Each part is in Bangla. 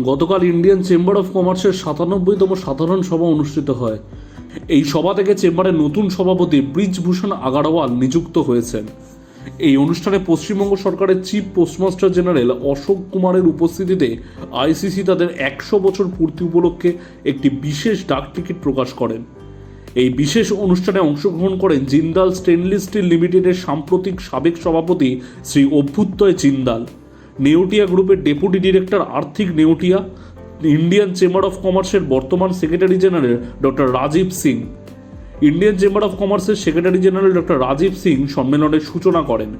গতকাল ইন্ডিয়ান চেম্বার অফ কমার্সের সাতানব্বইতম সাধারণ সভা অনুষ্ঠিত হয়। এই সভা থেকে চেম্বারের নতুন সভাপতি ব্রিজভূষণ আগারওয়াল নিযুক্ত হয়েছেন। এই অনুষ্ঠানে পশ্চিমবঙ্গ সরকারের চিফ পোস্টমাস্টার জেনারেল অশোক কুমারের উপস্থিতিতে আইসিসি তাদের একশো বছর পূর্তি উপলক্ষে একটি বিশেষ ডাক টিকিট প্রকাশ করেন। এই বিশেষ অনুষ্ঠানে অংশগ্রহণ করেন জিন্দাল স্টেনলেস স্টিল লিমিটেডের সাম্প্রতিক সাবেক সভাপতি শ্রী অভ্যুত্তয় জিন্দাল। নেওটিয়া গ্রুপের ডেপুটি ডিরেক্টর আর্থিক নেউটিয়া ইন্ডিয়ান চেম্বার অফ কমার্সের বর্তমান secretary general doctor Rajeev Singh Indian chamber of কমার্সের secretary general doctor Rajeev Singh সম্মেলনের সূচনা করেন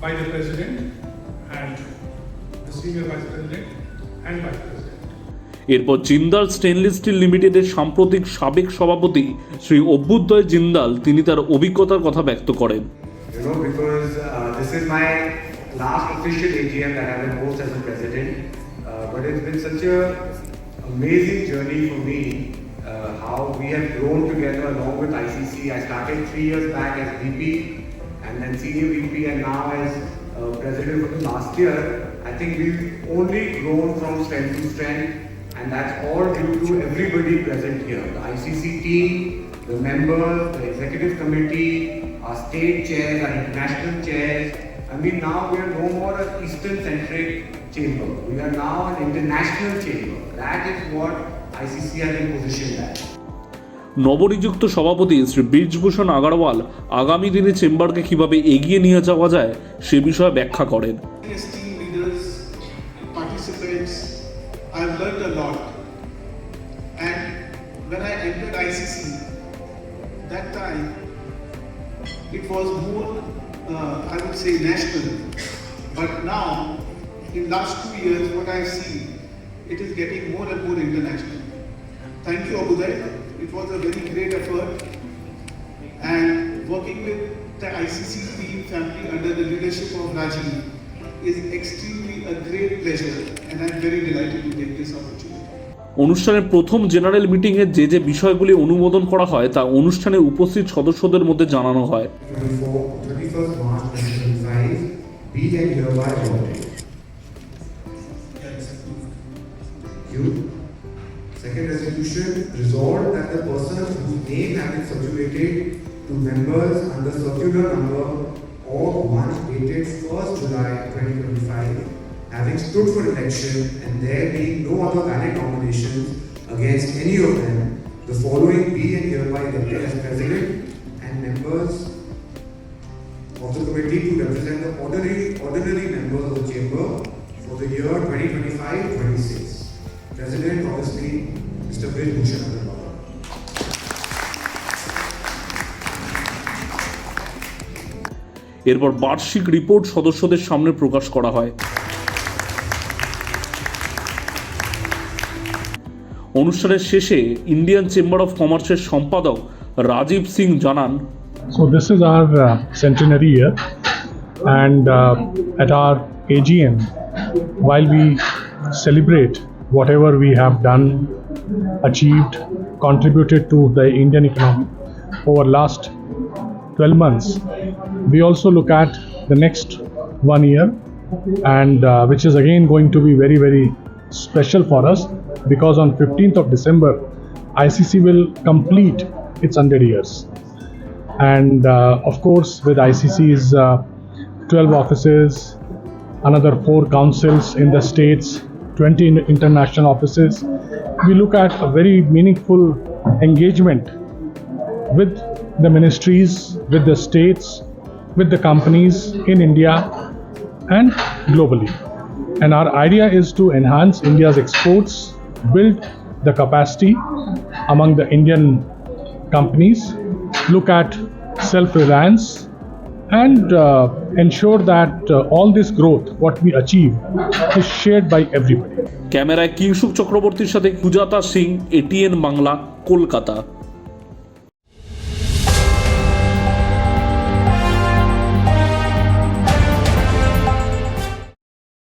By the President and the Senior Vice President and Vice President. এরপর জিন্দাল স্টেনলেস স্টিল লিমিটেডের সাম্প্রতিক সাবেক সভাপতি শ্রী অভ্যুদয় জিন্দাল তিনি তার অভিজ্ঞতার কথা ব্যক্ত করেন uh, this as a president. Uh, but amazing journey for me. Uh, how we have grown together along with ICC. I started three years back as VP and then senior VP and now as uh, president for the last year. I think we've only grown from strength to strength and that's all due to everybody present here. The ICC team, the members, the executive committee, our state chairs, our international chairs. I mean, now we are no more an Eastern centric chamber. We are now an international chamber. That is what ICC has been positioned as. নবনিযুক্ত সভাপতি শ্রী বীরভূষণ আগারওয়াল আগামী দিনে চেম্বারকে কীভাবে এগিয়ে নিয়ে যাওয়া যায় সে বিষয়ে ব্যাখ্যা করেন I've learned a lot. And when I entered ICC, that time it was more, uh, I would say, national. But now, in last two years, what I've seen, it is getting more and more international. Thank you, Abuday. It was a very great effort. And working with the ICC team family under the leadership of Rajiv is extremely a great pleasure, and I'm very delighted to take this opportunity. অনুষ্ঠানের প্রথম জেনারেল মিটিংয়ে যে যে বিষয়গুলি অনুমোদন করা হয় তা অনুষ্ঠানে উপস্থিত সদস্যদের মধ্যে জানানো হয় 24, 31st March 2025, be and hereby voted. You. Second resolution, resolved that the person whose name has been circulated to members under circular number of one dated 1st July 2025, having stood for election and there being no other valid nominations against any of them, the following be and hereby elected as president and members of the committee to represent the ordinary, ordinary members of the chamber for the year 2025-26. President, obviously, Mr. Bill Bhushan Agarwal. এরপর বার্ষিক রিপোর্ট সদস্যদের সামনে প্রকাশ করা হয় অনুষ্ঠানের শেষে ইন্ডিয়ান চেম্বার অফ কমার্সের সম্পাদক রাজীব সিং জানান So this is our uh, centenary year, and uh, at our AGM, while we celebrate whatever we have done, achieved, contributed to the Indian economy over last 12 months, we also look at the next one year, and uh, which is again going to be very very special for us because on 15th of December, ICC will complete its 100 years. And uh, of course with ICC's uh, 12 offices, another four councils in the states, 20 international offices, we look at a very meaningful engagement with the ministries, with the states, with the companies in India and globally. And our idea is to enhance India's exports, build the capacity among the Indian companies, look at self reliance, and uh, ensure that uh, all this growth, what we achieve, is shared by everybody. ক্যামেরায় কিংসুক চক্রবর্তীর সাথে কুজাতা সিং এটিএন বাংলা কলকাতা